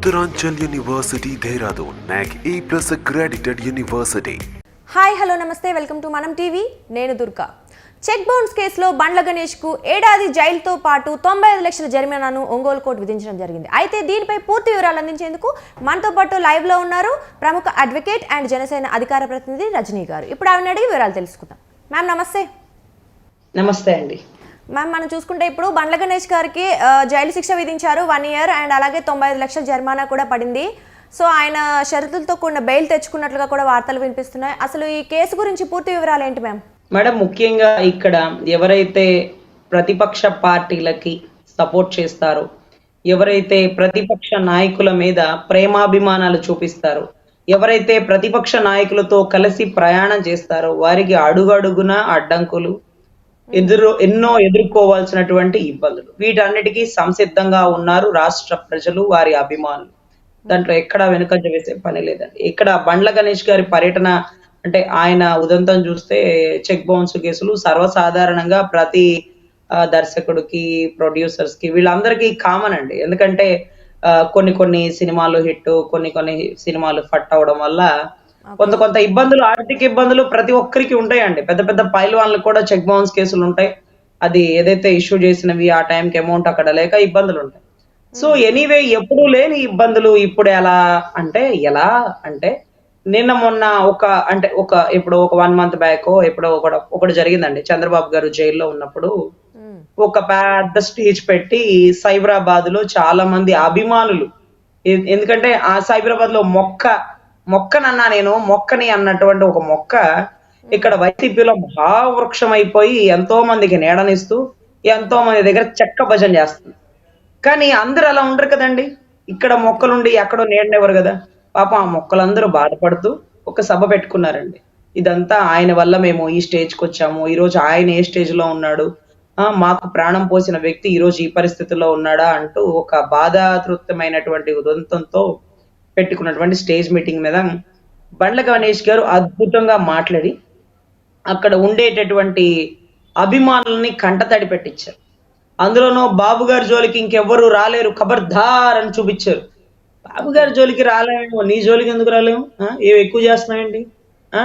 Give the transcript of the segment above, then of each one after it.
Uttaranchal University, Dehradun, NAC A plus accredited university. Hi hello నమస్తే. Welcome to Manam TV నేను Durga. Check bounce కేసులో బండ్ల గణేష్కు ఏడాది జైలుతో పాటు తొంభై ఐదు లక్షల జరిమానాను ఒంగోలు కోర్టు విధించడం జరిగింది. అయితే దీనిపై పూర్తి వివరాలు అందించేందుకు మనతో పాటు లైవ్లో ఉన్నారు ప్రముఖ అడ్వకేట్ అండ్ జనసేన అధికార ప్రతినిధి రజనీ గారు. ఇప్పుడు ఆవిడ అడిగి వివరాలు తెలుసుకుందాం. మ్యామ్ నమస్తే. నమస్తే అండి. మ్యామ్ మనం చూసుకుంటే ఇప్పుడు బండ్ల గణేష్ గారికి జైలు శిక్ష విధించారు వన్ ఇయర్ అండ్ అలాగే తొంభై ఐదు లక్షల జరిమానా కూడా పడింది. సో ఆయన షరతులతో కూడిన బెయిల్ తెచ్చుకున్నట్లుగా కూడా వార్తలు వినిపిస్తున్నాయి. అసలు ఈ కేసు గురించి పూర్తి వివరాలు ఏంటి మ్యామ్ మేడం ముఖ్యంగా ఇక్కడ ఎవరైతే ప్రతిపక్ష పార్టీలకి సపోర్ట్ చేస్తారో ఎవరైతే ప్రతిపక్ష నాయకుల మీద ప్రేమాభిమానాలు చూపిస్తారో ఎవరైతే ప్రతిపక్ష నాయకులతో కలిసి ప్రయాణం చేస్తారో వారికి అడుగడుగున అడ్డంకులు ఎదురు ఎన్నో ఎదుర్కోవాల్సినటువంటి ఇబ్బందులు. వీటన్నిటికీ సంసిద్ధంగా ఉన్నారు రాష్ట్ర ప్రజలు వారి అభిమానులు. దాంట్లో ఎక్కడా వెనుకంజ వేసే పని లేదండి. ఇక్కడ బండ్ల గణేష్ గారి పర్యటన అంటే ఆయన ఉదంతం చూస్తే చెక్ బౌన్స్ కేసులు సర్వసాధారణంగా ప్రతి దర్శకుడికి ప్రొడ్యూసర్స్కి వీళ్ళందరికీ కామన్ అండి. ఎందుకంటే ఆ, కొన్ని కొన్ని సినిమాలు హిట్ కొన్ని కొన్ని సినిమాలు ఫట్ అవడం వల్ల కొంత కొంత ఇబ్బందులు ఆర్థిక ఇబ్బందులు ప్రతి ఒక్కరికి ఉంటాయండి. పెద్ద పెద్ద పైల్వాన్లకు కూడా చెక్ బౌన్స్ కేసులు ఉంటాయి. అది ఏదైతే ఇష్యూ చేసినవి ఆ టైంకి అమౌంట్ అక్కడ లేక ఇబ్బందులు ఉంటాయి. సో ఎనీవే ఎప్పుడు లేని ఇబ్బందులు ఇప్పుడు ఎలా అంటే ఎలా అంటే నిన్న మొన్న ఒక అంటే ఒక ఇప్పుడు ఒక వన్ మంత్ బ్యాక్ ఎప్పుడో ఒకటి ఒకటి జరిగిందండి. చంద్రబాబు గారు జైల్లో ఉన్నప్పుడు ఒక పెద్ద స్టేజ్ పెట్టి సైబరాబాద్లో చాలా మంది అభిమానులు. ఎందుకంటే ఆ సైబరాబాద్లో మొక్క మొక్కనన్నా నేను మొక్కని అన్నటువంటి ఒక మొక్క ఇక్కడ వైసీపీలో మహావృక్షం అయిపోయి ఎంతో మందికి నీడనిస్తూ ఎంతో మంది దగ్గర చెక్క భజన చేస్తుంది. కానీ అందరూ అలా ఉండరు కదండి. ఇక్కడ మొక్కలుండి ఎక్కడో నీడనివ్వరు కదా. పాపం ఆ మొక్కలందరూ బాధపడుతూ ఒక సభ పెట్టుకున్నారండి. ఇదంతా ఆయన వల్ల మేము ఈ స్టేజ్కి వచ్చాము. ఈ రోజు ఆయన ఏ స్టేజ్లో ఉన్నాడు? ఆ మాకు ప్రాణం పోసిన వ్యక్తి ఈ రోజు ఈ పరిస్థితిలో ఉన్నాడా? అంటూ ఒక బాధాతృప్తమైనటువంటి ఉదంతంతో పెట్టుకున్నటువంటి స్టేజ్ మీటింగ్ మీద బండ్ల గణేష్ గారు అద్భుతంగా మాట్లాడి అక్కడ ఉండేటటువంటి అభిమానుల్ని కంటతడి పెట్టించారు అందులోనూ బాబు గారి జోలికి ఇంకెవ్వరు రాలేరు ఖబర్దార్ అని చూపించారు బాబు గారి జోలికి రాలేమో నీ జోలికి ఎందుకు రాలేము? ఏవి ఎక్కువ చేస్తున్నాయండి ఆ?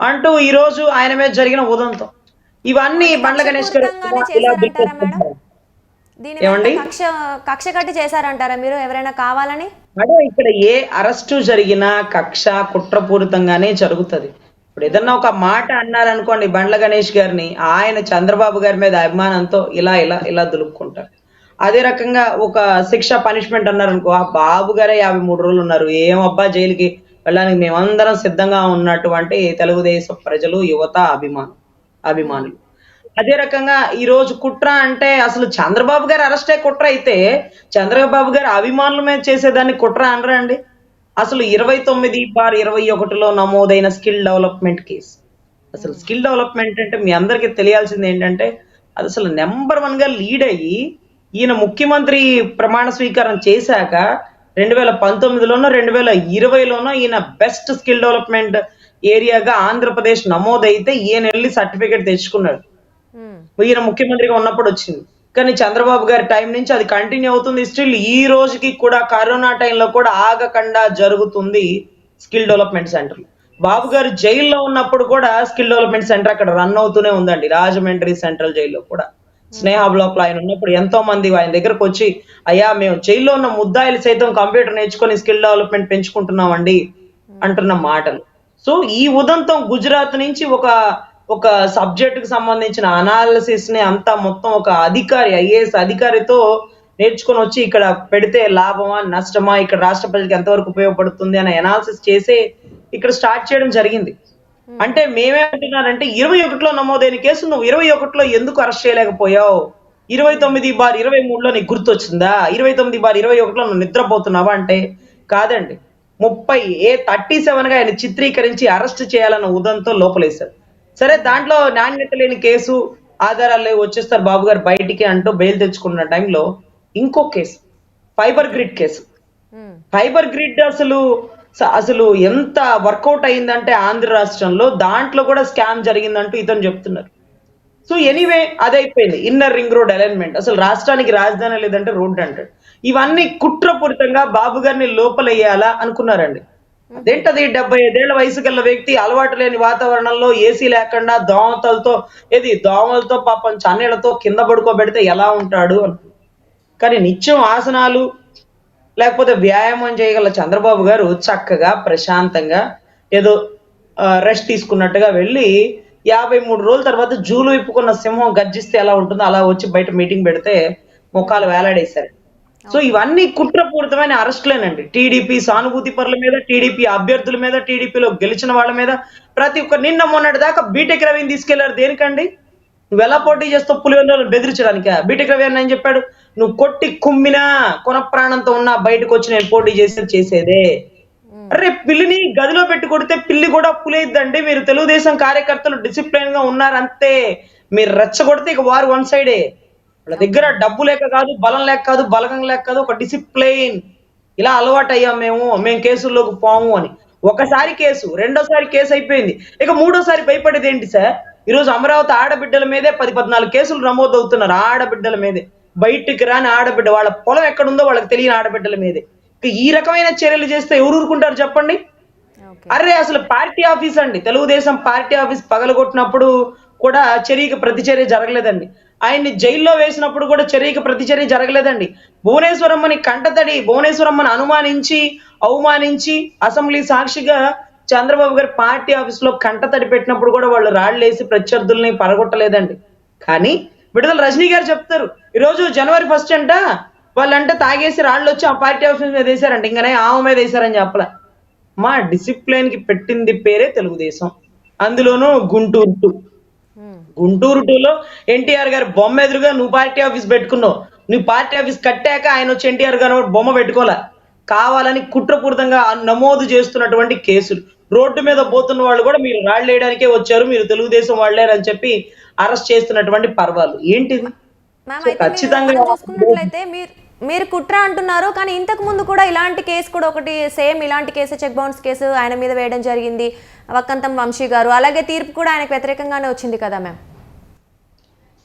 అంటూ ఈ రోజు ఆయన మీద జరిగిన ఉదంతం ఇవన్నీ బండ్ల గణేష్ గారు ఇలా. దీని కక్ష కట్టి చేశారంటారా మీరు? ఎవరైనా కావాలని? మేడం ఇక్కడ ఏ అరెస్టు జరిగినా కక్ష కుట్రపూరితంగానే జరుగుతది. ఇప్పుడు ఏదన్నా ఒక మాట అన్నారనుకోండి బండ్ల గణేష్ గారిని ఆయన చంద్రబాబు గారి మీద అభిమానంతో ఇలా ఇలా ఇలా దులుపుకుంటారు. అదే రకంగా ఒక శిక్ష పనిష్మెంట్ అన్నారనుకో ఆ బాబు గారే యాభై మూడు రోజులు ఉన్నారు. ఏం అబ్బా జైలుకి వెళ్ళడానికి మేమందరం సిద్ధంగా ఉన్నటువంటి తెలుగుదేశం ప్రజలు యువత అభిమానం అభిమానులు. అదే రకంగా ఈ రోజు కుట్ర అంటే అసలు చంద్రబాబు గారు అరెస్టే కుట్ర అయితే చంద్రబాబు గారు అభిమానుల మీద చేసేదాన్ని కుట్ర అనరా అండి? అసలు ఇరవై తొమ్మిది బార్ ఇరవై ఒకటిలో నమోదైన స్కిల్ డెవలప్మెంట్ కేసు. అసలు స్కిల్ డెవలప్మెంట్ అంటే మీ అందరికీ తెలియాల్సింది ఏంటంటే అది అసలు నెంబర్ వన్గా లీడ్ అయ్యి ఈయన ముఖ్యమంత్రి ప్రమాణ స్వీకారం చేశాక రెండు వేల పంతొమ్మిదిలోనో రెండు వేల ఇరవైలోనో ఈయన బెస్ట్ స్కిల్ డెవలప్మెంట్ ఏరియాగా ఆంధ్రప్రదేశ్ నమోదైతే ఈయన వెళ్ళి సర్టిఫికేట్ తెచ్చుకున్నాడు. ఈయన ముఖ్యమంత్రిగా ఉన్నప్పుడు వచ్చింది. కానీ చంద్రబాబు గారి టైం నుంచి అది కంటిన్యూ అవుతుంది. స్టిల్ ఈ రోజుకి కూడా కరోనా టైంలో కూడా ఆగకుండా జరుగుతుంది స్కిల్ డెవలప్మెంట్ సెంటర్. బాబు గారు జైల్లో ఉన్నప్పుడు కూడా స్కిల్ డెవలప్మెంట్ సెంటర్ అక్కడ రన్ అవుతూనే ఉందండి. రాజమండ్రి సెంట్రల్ జైల్లో కూడా. స్నేహ బ్లాక్లో ఆయన ఉన్నప్పుడు ఎంతో మంది ఆయన దగ్గరకు వచ్చి అయ్యా మేము జైల్లో ఉన్న ముద్దాయిలు సైతం కంప్యూటర్ నేర్చుకొని స్కిల్ డెవలప్మెంట్ పెంచుకుంటున్నామండి. అంటున్న మాటలు. సో ఈ ఉదంతం గుజరాత్ నుంచి ఒక ఒక సబ్జెక్ట్కి సంబంధించిన అనాలిసిస్ని అంతా మొత్తం ఒక అధికారి ఐఏఎస్ అధికారితో నేర్చుకొని వచ్చి ఇక్కడ పెడితే లాభమా నష్టమా ఇక్కడ రాష్ట్ర ప్రజలకు ఎంతవరకు ఉపయోగపడుతుంది అనే అనాలిసిస్ చేసి ఇక్కడ స్టార్ట్ చేయడం జరిగింది. అంటే మేమేమంటున్నారంటే ఇరవై ఒకటిలో నమోదైన కేసు నువ్వు ఇరవై ఒకటిలో ఎందుకు అరెస్ట్ చేయలేకపోయావు? ఇరవై తొమ్మిది బార్ ఇరవై మూడులో నీకు గుర్తొచ్చిందా? ఇరవై తొమ్మిది బార్ ఇరవై ఒకటిలో నువ్వు నిద్రపోతున్నావా అంటే కాదండి. ముప్పై ఏ థర్టీ సెవెన్గా ఆయన చిత్రీకరించి అరెస్ట్ చేయాలన్న ఉదంతో లోపలేశారు. సరే దాంట్లో నాణ్యత లేని కేసు ఆధారాలు వచ్చేస్తారు బాబు గారు బయటికి అంటూ బెయిల్ తెచ్చుకున్న టైంలో ఇంకో case fibre grid case. Fibre grid అసలు అసలు ఎంత వర్కౌట్ అయిందంటే ఆంధ్ర రాష్ట్రంలో దాంట్లో కూడా స్కామ్ జరిగిందంటూ ఇతను చెప్తున్నారు. సో ఎనీవే అదైపోయింది ఇన్నర్ రింగ్ రోడ్ అలైన్మెంట్. అసలు రాష్ట్రానికి రాజధాని లేదంటే రోడ్ అంటాడు. ఇవన్నీ కుట్రపూరితంగా బాబు గారిని లోపలయ్యాలా అనుకున్నారండి. అదేంటది డెబ్బై ఐదేళ్ళ వయసు గల వ్యక్తి అలవాటు లేని వాతావరణంలో ఏసీ లేకుండా దోమతలతో ఏది? దోమలతో పాపం చన్నీళ్ళతో కింద పడుకోబెడితే ఎలా ఉంటాడు కానీ నిత్యం ఆసనాలు లేకపోతే వ్యాయామం చేయగల చంద్రబాబు గారు చక్కగా ప్రశాంతంగా ఏదో రెస్ట్ తీసుకున్నట్టుగా వెళ్ళి యాభై మూడు రోజుల తర్వాత జూలు విప్పుకున్న సింహం గర్జిస్తే ఎలా ఉంటుందో అలా వచ్చి బయట మీటింగ్ పెడితే ముఖాలు వేలాడేశారు. సో ఇవన్నీ కుట్రపూరితమైన అరెస్టులేనండి. టీడీపీ సానుభూతి పరుల మీద టీడీపీ అభ్యర్థుల మీద టీడీపీలో గెలిచిన వాళ్ళ మీద ప్రతి ఒక్క నిన్న మొన్నటి దాకా బీటెక్ రవిని తీసుకెళ్ళారు దేనికండి? నువ్వు ఎలా పోటీ చేస్తావు పులివెందులను బెదిరించడానికా? బీటెక్ రవి అన్న ఏం చెప్పాడు? నువ్వు కొట్టి కుమ్మినా కొన ప్రాణంతో ఉన్నా బయటకు వచ్చి నేను పోటీ చేసి చేసేదే. అరే పిల్లిని గదిలో పెట్టి కొడితే పిల్లి కూడా పులేద్దండి. మీరు తెలుగుదేశం కార్యకర్తలు డిసిప్లైన్గా ఉన్నారంతే. మీరు రెచ్చగొడితే ఇక వారు వన్ సైడే వాళ్ళ దగ్గర డబ్బు లేక కాదు బలం లేక కాదు బలగం లేక కాదు ఒక డిసిప్లైన్ ఇలా అలవాటు అయ్యాం మేము మేము కేసుల్లోకి పోము అని. ఒకసారి కేసు రెండోసారి కేసు అయిపోయింది. ఇక మూడోసారి భయపడేది ఏంటి సార్? ఈరోజు అమరావతి ఆడబిడ్డల మీదే పది పద్నాలుగు కేసులు నమోదు అవుతున్నారు ఆడబిడ్డల మీదే. బయటికి రాని ఆడబిడ్డ వాళ్ళ పొలం ఎక్కడుందో వాళ్ళకి తెలియని ఆడబిడ్డల మీదే. ఇక ఈ రకమైన చర్యలు చేస్తే ఎవరు ఊరుకుంటారు చెప్పండి? అరే అసలు పార్టీ ఆఫీస్ అండి. తెలుగుదేశం పార్టీ ఆఫీస్ పగలగొట్టినప్పుడు కూడా చర్యకి ప్రతిచర్య జరగలేదండి. ఆయన్ని జైల్లో వేసినప్పుడు కూడా చర్యకి ప్రతిచర్య జరగలేదండి. భువనేశ్వరమ్మని కంటతడి భువనేశ్వరమ్మని అనుమానించి అవమానించి అసెంబ్లీ సాక్షిగా చంద్రబాబు గారి పార్టీ ఆఫీస్లో కంటతడి పెట్టినప్పుడు కూడా వాళ్ళు రాళ్ళేసి ప్రత్యర్థుల్ని పరగొట్టలేదండి కానీ విడుదల రజనీ గారు చెప్తారు ఈరోజు జనవరి ఫస్ట్ అంట వాళ్ళంటే తాగేసి రాళ్ళు వచ్చి ఆ పార్టీ ఆఫీస్ మీద వేసారంట ఇంకనే ఆమె మీద వేసారని చెప్పలే. మా డిసిప్లిన్కి పెట్టింది పేరే తెలుగుదేశం. అందులోనూ గుంటూరు గుంటూరు టూలో ఎన్టీఆర్ గారి బొమ్మ ఎదురుగా నువ్వు పార్టీ ఆఫీస్ పెట్టుకున్నావు. నువ్వు పార్టీ ఆఫీస్ కట్టాక ఆయన వచ్చి ఎన్టీఆర్ గారు బొమ్మ పెట్టుకోలే కావాలని కుట్రపూరితంగా నమోదు చేస్తున్నటువంటి కేసులు. రోడ్డు మీద పోతున్న వాళ్ళు కూడా మీరు రాళ్ళు వేయడానికే వచ్చారు మీరు తెలుగుదేశం వాళ్ళేరని చెప్పి అరెస్ట్ చేస్తున్నటువంటి పర్వాలు. ఏంటిది? ఖచ్చితంగా చూసుకున్నట్లయితే మీరు మీరు కుట్ర అంటున్నారు కానీ ఇంతకు ముందు కూడా ఇలాంటి కేసు కూడా ఒకటి సేమ్ ఇలాంటి కేసు చెక్ బౌన్స్ కేసు ఆయన మీద వేయడం జరిగింది. వక్కంతం వంశీ గారు. అలాగే తీర్పు కూడా ఆయనకు వ్యతిరేకంగానే వచ్చింది కదా మ్యామ్?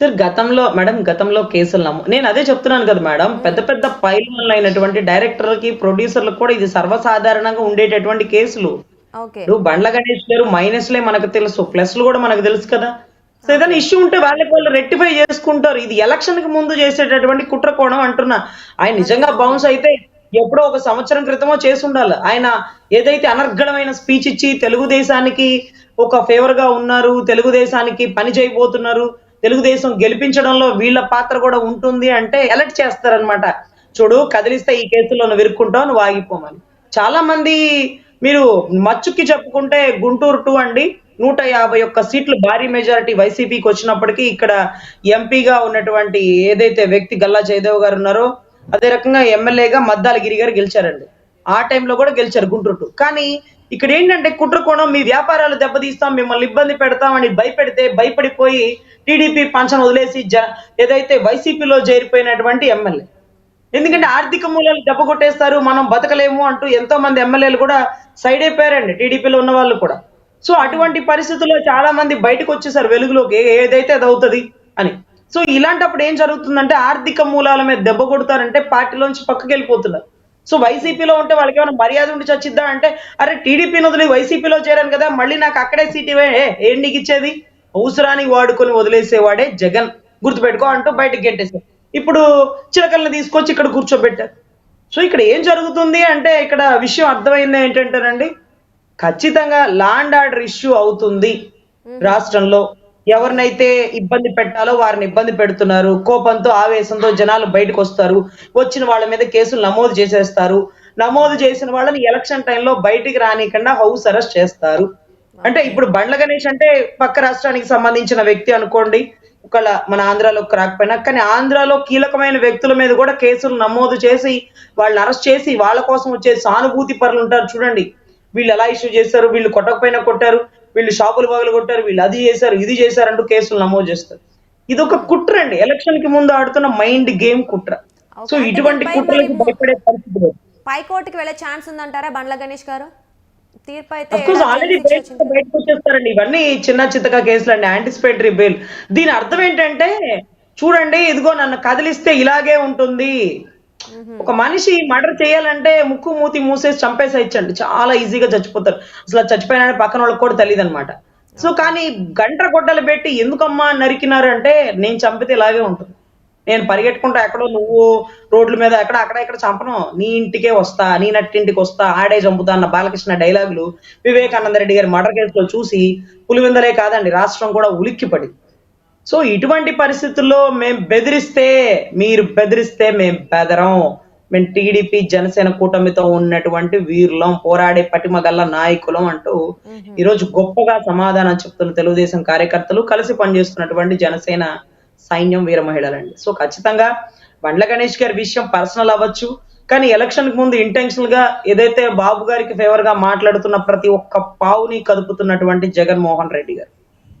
సార్ గతంలో మేడం గతంలో కేసులు నమో నేను అదే చెప్తున్నాను కదా మేడం పెద్ద పెద్ద పైలన్లు అయినటువంటి డైరెక్టర్లకి ప్రొడ్యూసర్లకు కూడా ఇది సర్వసాధారణంగా ఉండేటటువంటి కేసులు. ఇప్పుడు బండ్ల గణేష్ గారు మైనస్లే మనకు తెలుసు ప్లస్లు కూడా మనకు తెలుసు కదా. సో ఏదైనా ఇష్యూ ఉంటే వాళ్ళకి వాళ్ళు రెక్టిఫై చేసుకుంటారు. ఇది ఎలక్షన్కి ముందు చేసేటటువంటి కుట్ర కోణం అంటున్నా. ఆయన నిజంగా బౌన్స్ అయితే ఎప్పుడో ఒక సంవత్సరం క్రితమో చేసి ఉండాలి ఆయన ఏదైతే అనర్గళమైన స్పీచ్ ఇచ్చి తెలుగుదేశానికి ఒక ఫేవర్గా ఉన్నారు తెలుగుదేశానికి పని చేయబోతున్నారు తెలుగుదేశం గెలిపించడంలో వీళ్ళ పాత్ర కూడా ఉంటుంది అంటే ఎలర్ట్ చేస్తారనమాట చూడు కదిలిస్తే ఈ కేసులో నువ్వు ఇరుక్కుంటావు నువ్వు ఆగిపోమని. చాలా మంది మీరు మచ్చుకి చెప్పుకుంటే గుంటూరు టూ అండి నూట యాభై ఒక్క సీట్లు భారీ మెజారిటీ వైసీపీకి వచ్చినప్పటికీ ఇక్కడ ఎంపీగా ఉన్నటువంటి ఏదైతే వ్యక్తి గల్లా జయదేవ్ గారు ఉన్నారో అదే రకంగా ఎమ్మెల్యేగా మద్దాల గిరి గారు గెలిచారండి. ఆ టైంలో కూడా గెలిచారు గుంటూరు కానీ ఇక్కడ ఏంటంటే కుట్రకోణం మీ వ్యాపారాలు దెబ్బతీస్తాం మిమ్మల్ని ఇబ్బంది పెడతామని భయపెడితే భయపడిపోయి టీడీపీ పంచను వదిలేసి జ ఏదైతే వైసీపీలో చేరిపోయినటువంటి ఎమ్మెల్యే. ఎందుకంటే ఆర్థిక మూలాలు దెబ్బ కొట్టేస్తారు మనం బతకలేము అంటూ ఎంతో మంది ఎమ్మెల్యేలు కూడా సైడ్ అయిపోయారండి టీడీపీలో ఉన్న వాళ్ళు కూడా. సో అటువంటి పరిస్థితుల్లో చాలా మంది బయటకు వచ్చేసారు వెలుగులోకి ఏదైతే అది అవుతుంది అని. సో ఇలాంటప్పుడు ఏం జరుగుతుందంటే ఆర్థిక మూలాల మీద దెబ్బ కొడతారంటే పార్టీలోంచి పక్కకి వెళ్ళిపోతున్నారు సో వైసీపీలో ఉంటే వాళ్ళకి ఏమైనా మర్యాద ఉండి చచ్చిద్దా అంటే అరే టీడీపీని వదిలి వైసీపీలో చేరాను కదా మళ్ళీ నాకు అక్కడే సీట్ ఇవే ఏ, నీకు ఇచ్చేది? అవసరానికి వాడుకొని వదిలేసేవాడే జగన్. గుర్తుపెట్టుకో అంటూ బయటకు గెట్టేశారు. ఇప్పుడు చిలకల్ని తీసుకొచ్చి ఇక్కడ కూర్చోబెట్టారు. సో ఇక్కడ ఏం జరుగుతుంది అంటే ఇక్కడ విషయం అర్థమైంది ఏంటంటేనండి ఖచ్చితంగా లాండ్ ఆర్డర్ ఇష్యూ అవుతుంది రాష్ట్రంలో. ఎవరినైతే ఇబ్బంది పెట్టాలో వారిని ఇబ్బంది పెడుతున్నారు కోపంతో ఆవేశంతో జనాలు బయటకు వస్తారు వచ్చిన వాళ్ళ మీద కేసులు నమోదు చేసేస్తారు నమోదు చేసిన వాళ్ళని ఎలక్షన్ టైంలో బయటికి రానికుండా హౌస్ అరెస్ట్ చేస్తారు. అంటే ఇప్పుడు బండ్ల గణేష్ అంటే పక్క రాష్ట్రానికి సంబంధించిన వ్యక్తి అనుకోండి ఒకవేళ మన ఆంధ్రాలోకి రాకపోయినా కానీ ఆంధ్రాలో కీలకమైన వ్యక్తుల మీద కూడా కేసులు నమోదు చేసి వాళ్ళని అరెస్ట్ చేసి వాళ్ళ కోసం వచ్చే సానుభూతి పరులు ఉంటారు చూడండి. వీళ్ళు ఎలా ఇష్యూ చేస్తారు వీళ్ళు కొట్టకపోయినా కొట్టారు వీళ్ళు షాపులు పగలు కొట్టారు వీళ్ళు అది చేశారు ఇది చేశారంటూ కేసులు నమోదు చేస్తారు. ఇది ఒక కుట్ర అండి. ఎలక్షన్కి ముందు ఆడుతున్న మైండ్ గేమ్ కుట్ర. సో. ఇటువంటి అంటే కుట్రలకు భయపడే పరిస్థితి లేదు. పైకోర్టుకి వెళ్ళే ఛాన్స్ ఉందంటారా బండ్ల గణేష్ గారు? తీర్పు అయితే ఆల్రెడీ? బయటకు వచ్చేస్తారండి. ఇవన్నీ చిన్న చిత్తగా కేసులు అండి. యాంటిసిపేటరీ బెయిల్ దీని అర్థం ఏంటంటే చూడండి ఇదిగో నన్ను కదిలిస్తే ఇలాగే ఉంటుంది. ఒక మనిషి మర్డర్ చేయాలంటే ముక్కు మూతి మూసేసి చంపేసేయచ్చండి చాలా ఈజీగా చచ్చిపోతారు. అసలు చచ్చిపోయిన పక్కన వాళ్ళకి కూడా తెలియదు అనమాట సో కానీ గంట గొడ్డలు పెట్టి ఎందుకమ్మా నరికినారు అంటే నేను చంపితే ఇలాగే ఉంటుంది. నేను పరిగెట్టుకుంటా ఎక్కడో నువ్వు రోడ్ల మీద ఎక్కడ అక్కడ ఇక్కడ చంపను. నీ ఇంటికే వస్తా నీ నట్టింటికి వస్తా ఆడే చంపుతా అన్న బాలకృష్ణ డైలాగులు వివేకానంద రెడ్డి గారి మర్డర్ కేసులో చూసి పులివిందలే కాదండి రాష్ట్రం కూడా ఉలిక్కిపడింది. సో ఇటువంటి పరిస్థితుల్లో మేము బెదిరిస్తే మీరు బెదిరిస్తే మేము బెదరం. మేము టీడీపీ జనసేన కూటమితో ఉన్నటువంటి వీరులం పోరాడే పటిమగల్ల నాయకులం అంటూ ఈరోజు గొప్పగా సమాధానం చెప్తున్న తెలుగుదేశం కార్యకర్తలు కలిసి పనిచేస్తున్నటువంటి జనసేన సైన్యం వీర మహిళలండి. సో ఖచ్చితంగా బండ్ల గణేష్ గారి విషయం పర్సనల్ అవ్వచ్చు కానీ ఎలక్షన్కు ముందు ఇంటెన్షనల్గా ఏదైతే బాబు గారికి ఫేవర్గా మాట్లాడుతున్న ప్రతి ఒక్క పావుని కదుపుతున్నటువంటి జగన్మోహన్ రెడ్డి గారు.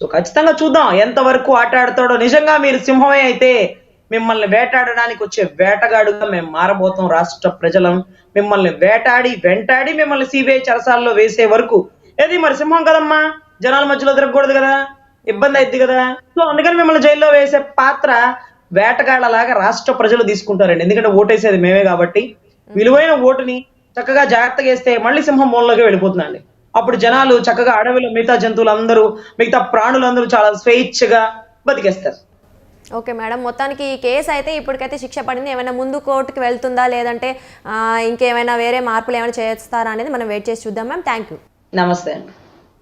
సో ఖచ్చితంగా చూద్దాం ఎంతవరకు ఆట ఆడతాడో. నిజంగా మీరు సింహమే అయితే మిమ్మల్ని వేటాడడానికి వచ్చే వేటగాడుగా మేము మారబోతాం రాష్ట్ర ప్రజలం. మిమ్మల్ని వేటాడి వెంటాడి మిమ్మల్ని సిబిఐ చరసాల్లో వేసే వరకు. ఏది మరి సింహం కదమ్మా? జనాల మధ్యలో తిరగకూడదు కదా? ఇబ్బంది అయింది కదా? సో అందుకని మిమ్మల్ని జైల్లో వేసే పాత్ర వేటగాళ్ళలాగా రాష్ట్ర ప్రజలు తీసుకుంటారండి. ఎందుకంటే ఓటేసేది మేమే కాబట్టి. విలువైన ఓటుని చక్కగా జాగ్రత్తగా వేస్తే మళ్ళీ సింహం మూలలోకి వెళ్ళిపోతుందండి. అప్పుడు జనాలు చక్కగా అడవిలో మిగతా జంతువులందరూ మిగతా ప్రాణులందరూ చాలా స్వేచ్ఛగా బతికేస్తారు. ఓకే మేడం మొత్తానికి ఈ కేసు అయితే ఇప్పటికైతే శిక్ష పడింది. ఏమైనా ముందు కోర్టుకి వెళ్తుందా? లేదంటే ఇంకేమైనా వేరే మార్పులు ఏమైనా చేస్తారా అనేది మనం వెయిట్ చేసి చూద్దాం మ్యామ్. Thank you. నమస్తే అండి.